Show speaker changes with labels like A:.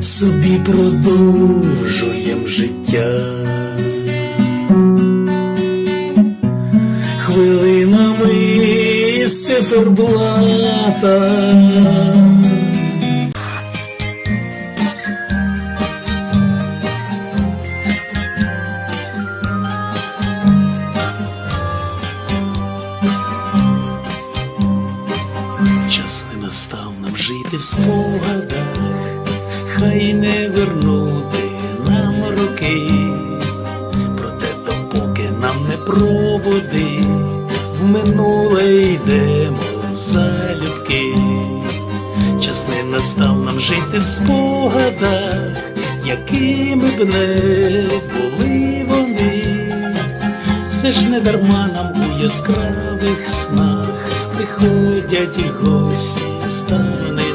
A: собі продовжуєм життя. Хвилинами з циферблата. Час не настав жити в спогадах, хай не вернути нам роки, проте допоки нам не проводи, в минуле йдемо залюбки. Час не настав нам жити в спогадах, якими б не були вони, все ж не дарма нам у яскравих снах приходять гості, стане